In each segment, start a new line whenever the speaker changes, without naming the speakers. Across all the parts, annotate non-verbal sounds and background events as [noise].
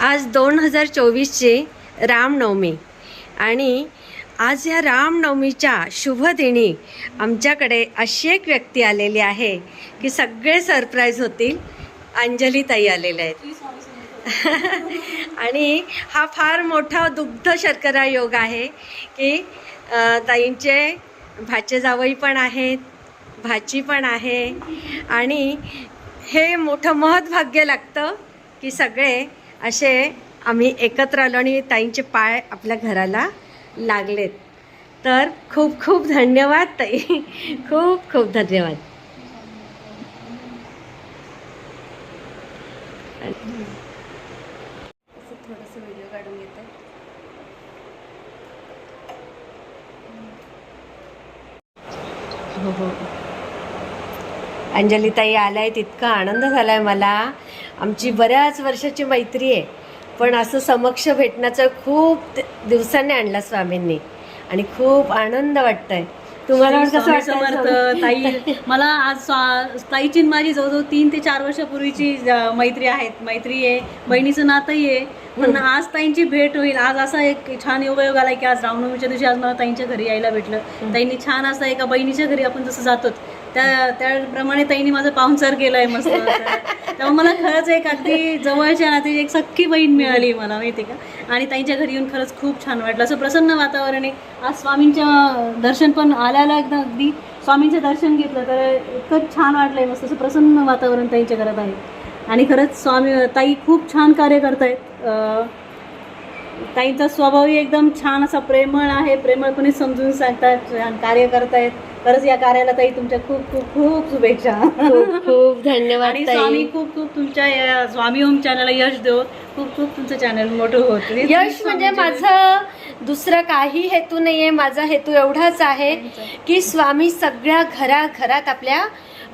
आज दोन हजार चोवीसची रामनवमी. आणि आज या रामनवमीच्या शुभदिनी आमच्याकडे अशी एक व्यक्ती आलेली आहे की सगळे सरप्राईज होतील. अंजली ताई आलेल्या आहेत. [laughs] आणि हा फार मोठा दुग्ध शर्करा योग आहे की ताईंचे भाचे जावई पण आहेत भाची पण आहे. आणि हे मोठं महत्भाग्य लागतं की सगळे असे आम्ही एकत्र आलो आणि ताईंचे पाय आपल्या घराला लागलेत. तर खूप खूप धन्यवाद ताई. खूप खूप धन्यवाद. थोडंसं व्हिडिओ काढून घेते. हो हो. अंजलीताई आलाय तितका आनंद झालाय मला. आमची बऱ्याच वर्षाची मैत्री आहे पण असं समक्ष भेटण्याचं खूप दिवसांनी आणला स्वामींनी. आणि खूप आनंद वाटतंय. तुम्हाला कसं
समर्थ? [laughs] ताई मला आज स्वा- ताईची माझी जवळजवळ तीन ते चार वर्षापूर्वीची मैत्री आहेत. मैत्री आहे बहिणीचं नातंही आहे पण आज ताईंची भेट होईल. आज असा एक छान योगायोग आलाय की आज रामनवमीच्या दिवशी आज मला ताईंच्या घरी यायला भेटलं. ताईंनी छान असं एका बहिणीच्या घरी आपण जसं जातो त्या त्याप्रमाणे ताईंनी माझं पाहुणचार आहे मस्त. त्यामुळे मला खरंच एक अगदी जवळच्या नाती एक सख्खी बहीण मिळाली मला माहिती का? आणि ताईंच्या घरी येऊन खरंच खूप छान वाटलं. असं प्रसन्न वातावरण आहे. आज स्वामींच्या दर्शन पण आल्याला एकदा अगदी स्वामींचं दर्शन घेतलं तर इतकं छान वाटलं आहे मस्त. असं प्रसन्न वातावरण ताईंच्या घरात आहे. आणि खरंच स्वामी ताई खूप छान कार्य करतायत. आहेत ताईंचा स्वभावही एकदम छान असा प्रेमळ आहे प्रेमळपणे समजून सांगतात कार्य करतायत. खरंच या कार्याला ताई तुमच्या खूप खूप खूप शुभेच्छा.
खूप धन्यवाद
आणि स्वामी खूप खूप तुमच्या या स्वामी ओम चॅनलला यश देव खूप खूप तुमचं चॅनल मोठं होत.
यश म्हणजे माझं दुसरं काही हेतू नाहीये. माझा हेतू एवढाच आहे की स्वामी सगळ्या घराघरात आपल्या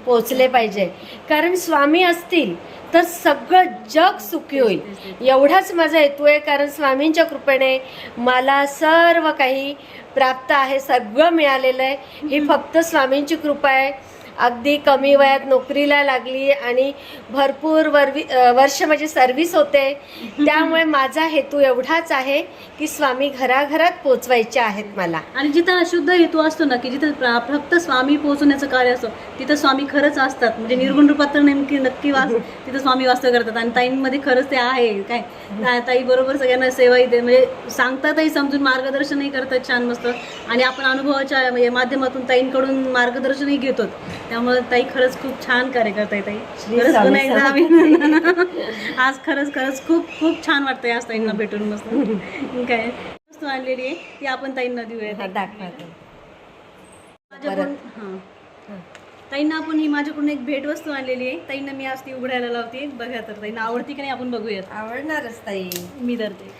पोचले पाहिजे. कारण स्वामी असतील तर सगळं जग सुखी होईल. एवढाच माझा हेतू आहे कारण स्वामींच्या कृपेने मला सर्व काही प्राप्त आहे सगळं मिळालेलं आहे. ही फक्त स्वामींची कृपा आहे. अगदी कमी वयात नोकरीला लागली आणि भरपूर वरवी वर्ष माझी सर्व्हिस होते. [laughs] त्यामुळे माझा हेतू एवढाच आहे की स्वामी घराघरात पोचवायचे आहेत मला.
आणि जिथं अशुद्ध हेतू असतो ना की जिथं फक्त स्वामी पोहोचवण्याचं कार्य असतं तिथं स्वामी खरंच असतात. म्हणजे निर्गुण रूपात तर नेमकी नक्की वास [laughs] तिथं स्वामी वास्तव करतात. आणि ताईंमध्ये खरंच ते आहे काय? ताई बरोबर सगळ्यांना सेवाही दे म्हणजे सांगतातही समजून मार्गदर्शनही करतात छान मस्त. आणि आपण अनुभवाच्या म्हणजे माध्यमातून ताईंकडून मार्गदर्शनही घेतो. त्यामुळे ताई खरंच खूप छान कार्य करताय ताई. खरंच पुन्हा एकदा आज खरंच खरंच खूप खूप छान वाटतंय आज ताईंना भेटून मस्त. काय? वस्तू आणलेली आहे. ती आपण ताईंना देऊया.
दाखवा
ताईंना आपण ही माझ्याकडून एक भेटवस्तू आणलेली आहे. ताईंना मी आज ती उघडायला लावते. बघा तर ताईंना आवडती की नाही आपण बघूयात.
आवडणारच ताई.
मी धरते.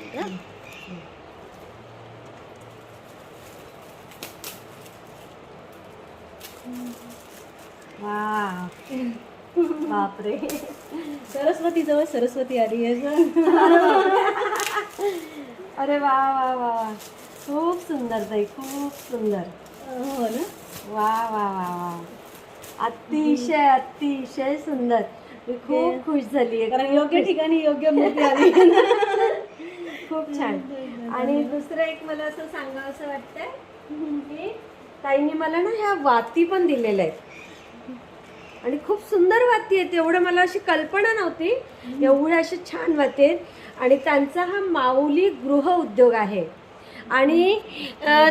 हं?
बापरे.
सरस्वती जवळ सरस्वती आली आहे.
अरे वा वा वा खूप सुंदर ताई खूप सुंदर.
हो ना?
वा वा वा वा. अतिशय अतिशय सुंदर. मी खूप खुश झाली
कारण योग्य ठिकाणी योग्य मूर्ती आली
खूप छान. आणि दुसरं एक मला असं सांगावं असं वाटतंय की ताईंनी मला ना ह्या वाती पण दिलेल्या आहेत. आणि खूप सुंदर वाती आहेत एवढं मला अशी कल्पना नव्हती. एवढ्या अशा छान वाती आहेत. आणि त्यांचा हा माऊली गृह उद्योग आहे. आणि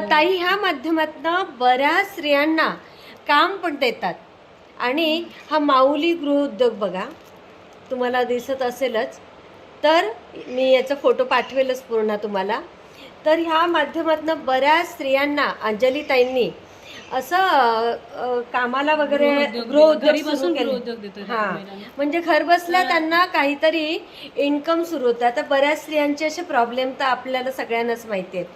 ताई ह्या माध्यमातनं बऱ्याच स्त्रियांना काम पण देतात. आणि हा माऊली गृह उद्योग बघा. तुम्हाला दिसत असेलच. तर मी याचा फोटो पाठवेलच पूर्ण तुम्हाला. तर ह्या माध्यमातनं बऱ्याच स्त्रियांना अंजलीताईंनी असं कामाला वगैरे गृह उद्योग
घरी बसून
हा. म्हणजे घर बसल्या त्यांना काहीतरी इन्कम सुरू होतं. आता बऱ्याच स्त्रियांचे असे प्रॉब्लेम तर आपल्याला सगळ्यांनाच माहिती आहेत.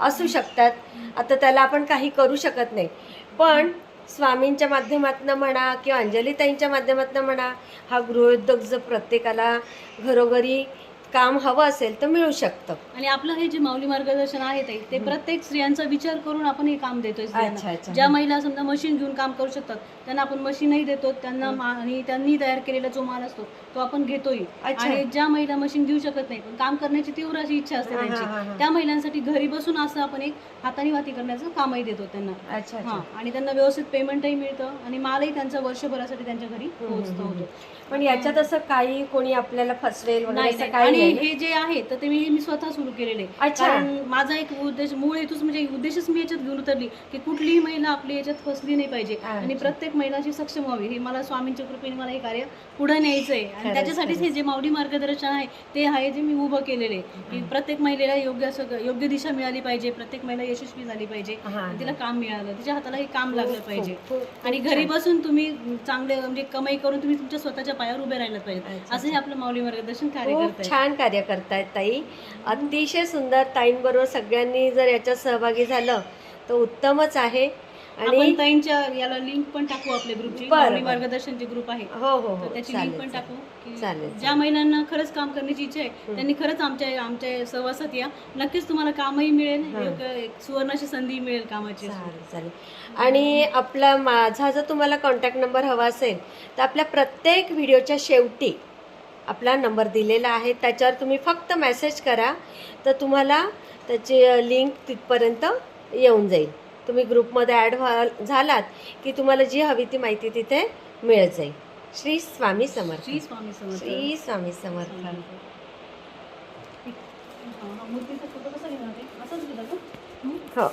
असू शकतात. आता त्याला आपण काही करू शकत नाही. पण स्वामींच्या माध्यमातनं म्हणा किंवा अंजलीताईंच्या माध्यमातनं म्हणा हा गृहोद्योग जर प्रत्येकाला घरोघरी काम हवं असेल तर मिळू शकतं
आणि आपलं हे जे माऊली मार्गदर्शन आहे ताई, ते प्रत्येक स्त्रियांचा विचार करून आपण हे काम देतोय
अच्छा,
स्त्रियांना.
अच्छा.
ज्या महिला समजा मशीन घेऊन काम करू शकतात त्यांना आपण मशीनही देतो त्यांना मा- आणि त्यांनी तयार केलेला जो माल असतो तो आपण घेतोय
अच्छा.
आणि ज्या महिला मशीन घेऊ शकत नाही पण काम करण्याची तीव्र अशी इच्छा असते
हा, हा, हा,
त्यांची. त्या महिलांसाठी घरी बसून असं आपण एक हाताने वाती करण्याचं कामही देतो त्यांना
अच्छा
हा
अच्छा
आणि त्यांना व्यवस्थित पेमेंटही मिळतं आणि मालही त्यांचा वर्षभरासाठी त्यांच्या घरी पोहोचतो होतो
पण याच्यात असं काही कोणी आपल्याला फसवेल वगैरे
नाही
असं
नाही.
काही
आणि? हे जे आहे तर ते मी हे मी स्वतः सुरू केलेले
अच्छा.
कारण माझा एक उद्देश मूळ हेतूच म्हणजे उद्देशच मी याच्यात घेऊन उतरली की कुठलीही महिला आपली याच्यात फसली नाही पाहिजे.
अच्छा.
आणि प्रत्येक महिलाची सक्षम व्हावी. हे मला स्वामींच्या कृपेने मला हे कार्य पुढे न्यायचंय. आणि
खरंच,
त्याच्यासाठीच हे जे मावडी मार्गदर्शन आहे ते आहे जे मी उभं केलेले की प्रत्येक महिलेला योग्य असं योग्य दिशा मिळाली पाहिजे. प्रत्येक महिला यशस्वी झाली पाहिजे.
हा,
आणि तिला काम मिळालं. तिच्या हाताला हे काम लागलं पाहिजे.
खूप- खूप
आणि घरी बसून तुम्ही चांगले म्हणजे कमाई करून तुम्ही तुमच्या स्वतःच्या पायावर उभे राहिलं पाहिजे.
अच्छा,
असं हे आपलं माऊली मार्गदर्शन कार्य
खूप
करत
छान. कार्य करतायत ताई. अतिशय सुंदर ताईंबरोबर सगळ्यांनी जर याच्यात सहभागी झालं तर उत्तमच आहे. आणि
ताईंच्या याला लिंक पण टाकू आपल्या ग्रुपची
बरं, बरं.
मार्गदर्शनचे ग्रुप आहे.
हो हो
तर
हो
त्याची लिंक पण
चालेल.
टाकू की
चालेल,
ज्या महिलांना खरंच काम करण्याची इच्छा आहे त्यांनी खरंच आमच्या आमच्या सहवासात या. नक्कीच तुम्हाला कामही मिळेल एक सुवर्णाची संधी मिळेल कामाची.
चालेल चालेल. आणि आपला माझा जर तुम्हाला कॉन्टॅक्ट नंबर हवा असेल तर आपल्या प्रत्येक व्हिडिओच्या शेवटी आपला नंबर दिलेला आहे. त्याच्यावर तुम्ही फक्त मेसेज करा. तर तुम्हाला त्याची लिंक तिथपर्यंत येऊन जाईल. तुम्ही ग्रुपमध्ये ॲड व्हा झालात की तुम्हाला जी हवी ती माहिती तिथे मिळत जाईल. श्री स्वामी समर्थ.
श्री स्वामी समर्थ.
श्री स्वामी समर्थ.
हा?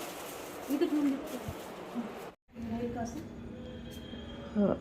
हो.